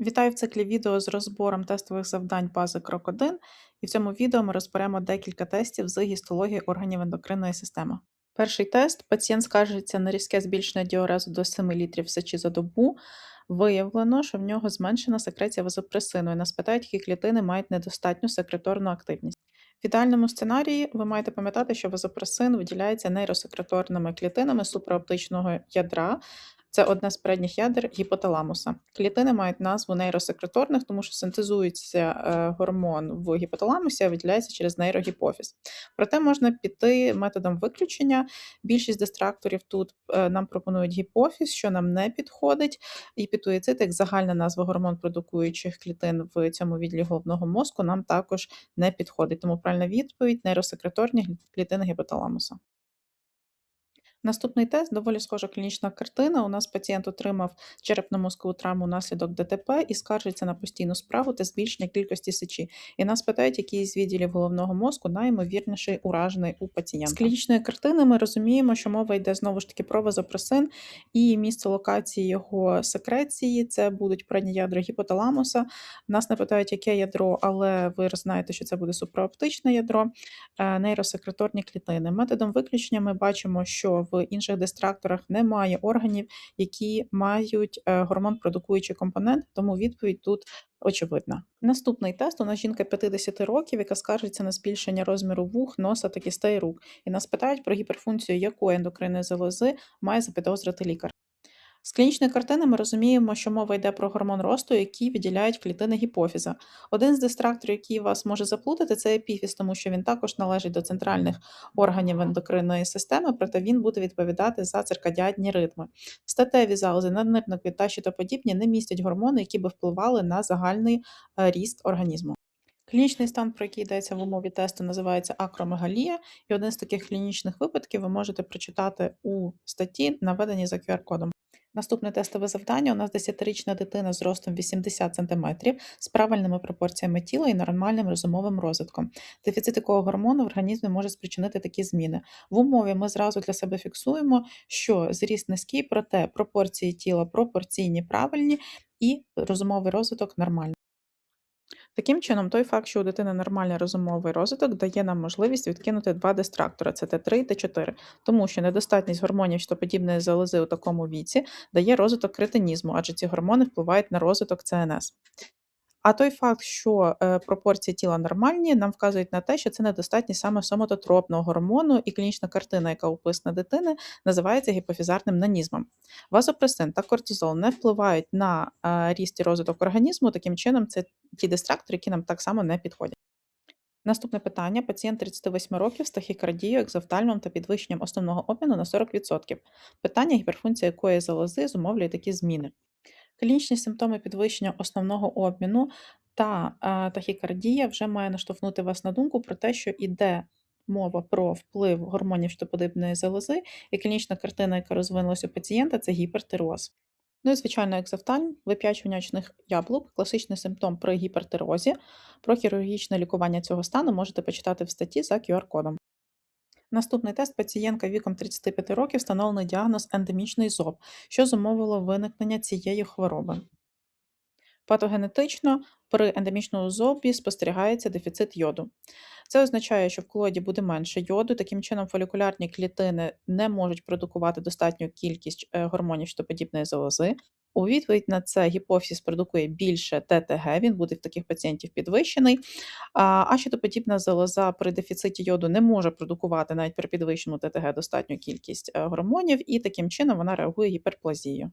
Вітаю в циклі відео з розбором тестових завдань бази Крок 1. І в цьому відео ми розберемо декілька тестів з гістології органів ендокринної системи. Перший тест: пацієнт скаржиться на різке збільшення діорезу до 7 літрів сечі за добу. Виявлено, що в нього зменшена секреція вазопресину, і нас питають, які клітини мають недостатню секреторну активність. В ідеальному сценарії ви маєте пам'ятати, що вазопресин виділяється нейросекреторними клітинами суpraоптичного ядра, це одне з передніх ядер гіпоталамуса. Клітини мають назву нейросекреторних, тому що синтезується е, гормон в гіпоталамусі, а виділяється через нейрогіпофіз. Проте можна піти методом виключення. Більшість дистракторів тут е, нам пропонують гіпофіз, що нам не підходить. Гіпітуїцид, як загальна назва гормон продукуючих клітин в цьому відділі головного мозку, нам також не підходить. Тому правильна відповідь нейросекреторні клітини гіпоталамуса. Наступний тест доволі схожа клінічна картина. У нас пацієнт отримав черепно-мозкову травму внаслідок ДТП і скаржиться на постійну справу та збільшення кількості сечі. І нас питають, який з відділів головного мозку найімовірніший уражений у пацієнта. З клінічної картини ми розуміємо, що мова йде знову ж таки про вазопресин і місце локації його секреції. Це будуть передні ядра гіпоталамуса. Нас не питають, яке ядро, але ви знаєте, що це буде супрооптичне ядро, е, нейросекреторні клітини. Методом виключення ми бачимо, що в в інших дистракторах немає органів, які мають е, гормон-продукуючий компонент, тому відповідь тут очевидна. Наступний тест у нас жінка 50 років, яка скаржиться на збільшення розміру вух, носа та кістей рук. І нас питають про гіперфункцію якої ендокринної залози має запідозрити лікар. З клінічної картини ми розуміємо, що мова йде про гормон росту, який виділяють клітини гіпофіза. Один з дистракторів, який вас може заплутати, це епіфіз, тому що він також належить до центральних органів ендокринної системи, проте він буде відповідати за циркадіадні ритми. Статеві залози, наднирникові та щитоподібні не містять гормони, які би впливали на загальний е, ріст організму. Клінічний стан, про який йдеться в умові тесту, називається акромегалія, і один з таких клінічних випадків ви можете прочитати у статті, наведеній за QR-кодом. Наступне тестове завдання: у нас 10-річна дитина з ростом 80 см, з правильними пропорціями тіла і нормальним розумовим розвитком. Дефіцит якого гормону в організмі може спричинити такі зміни. В умові ми зразу для себе фіксуємо, що зріст низький, проте пропорції тіла пропорційні, правильні і розумовий розвиток нормальний. Таким чином, той факт, що у дитини нормальний розумовий розвиток, дає нам можливість відкинути два дистрактора: це Т3 і Т4, тому що недостатність гормонів щитоподібної залози у такому віці дає розвиток кретинізму, адже ці гормони впливають на розвиток ЦНС. А той факт, що е, пропорції тіла нормальні, нам вказують на те, що це недостатність саме соматотропного гормону, і клінічна картина, яка описана дитини, називається гіпофізарним нанізмом. Вазопресин та кортизол не впливають на е, ріст і розвиток організму, таким чином, це ті дистрактори, які нам так само не підходять. Наступне питання: пацієнт 38 років з тахікардією, екзофтальмом та підвищенням основного обміну на 40%. Питання гіперфункція якої залози зумовлює такі зміни. Клінічні симптоми підвищення основного обміну та тахікардія вже має наштовхнути вас на думку про те, що іде мова про вплив гормонів щитоподібної залози, і клінічна картина, яка розвинулася у пацієнта, це гіпертироз. Ну і, звичайно, екзофтальм, вип'ячування очних яблук, класичний симптом при гіпертирозі. Про хірургічне лікування цього стану можете почитати в статті за QR-кодом. Наступний тест пацієнтка віком 35 років встановлений діагноз ендемічний зоб, що зумовило виникнення цієї хвороби. Патогенетично при ендемічному зобі спостерігається дефіцит йоду. Це означає, що в колоді буде менше йоду, таким чином фолікулярні клітини не можуть продукувати достатню кількість е, гормонів щитоподібної залози. У відповідь на це гіпофіз продукує більше ТТГ, він буде в таких пацієнтів підвищений. А щитоподібна залоза при дефіциті йоду не може продукувати навіть при підвищеному ТТГ достатню кількість е, гормонів, і таким чином вона реагує гіперплазією.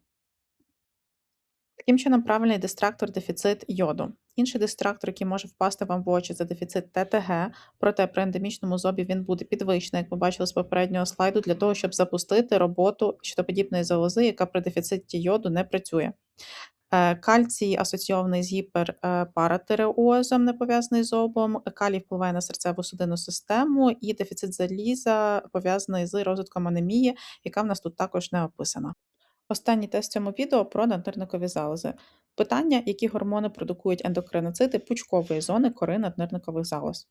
Таким чином, правильний дистрактор дефіцит йоду. Інший дистрактор, який може впасти вам в очі, це дефіцит ТТГ, проте при ендемічному зобі він буде підвищений, як ми бачили з попереднього слайду, для того, щоб запустити роботу щитоподібної залози, яка при дефіциті йоду не працює. Е, кальцій асоційований з гіперпаратиреозом, не пов'язаний з обом, калій впливає на серцеву судинну систему, і дефіцит заліза пов'язаний з розвитком анемії, яка в нас тут також не описана. Останній тест в цьому відео про наднирникові залози. Питання, які гормони продукують ендокриноцити пучкової зони кори наднирникових залоз.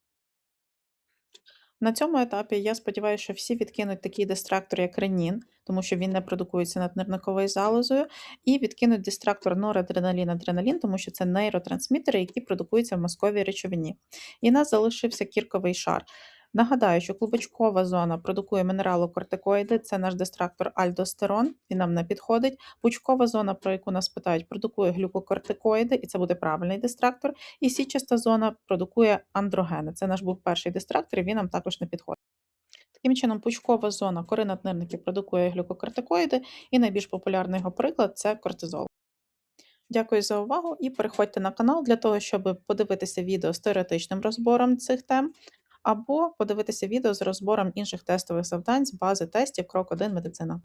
На цьому етапі я сподіваюся, що всі відкинуть такий дистрактор, як ренін, тому що він не продукується наднирниковою залозою, і відкинуть дистрактор норадреналін, адреналін, тому що це нейротрансмітери, які продукуються в мозковій речовині. І нас залишився кірковий шар. Нагадаю, що клубочкова зона продукує мінералокортикоїди, це наш дистрактор альдостерон, він нам не підходить. Пучкова зона, про яку нас питають, продукує глюкокортикоїди, і це буде правильний дистрактор. І січаста зона продукує андрогени. Це наш був перший дистрактор, і він нам також не підходить. Таким чином, пучкова зона кори наднирників продукує глюкокортикоїди, і найбільш популярний його приклад це кортизол. Дякую за увагу і переходьте на канал для того, щоб подивитися відео з теоретичним розбором цих тем, або подивитися відео з розбором інших тестових завдань з бази тестів Крок 1 медицина.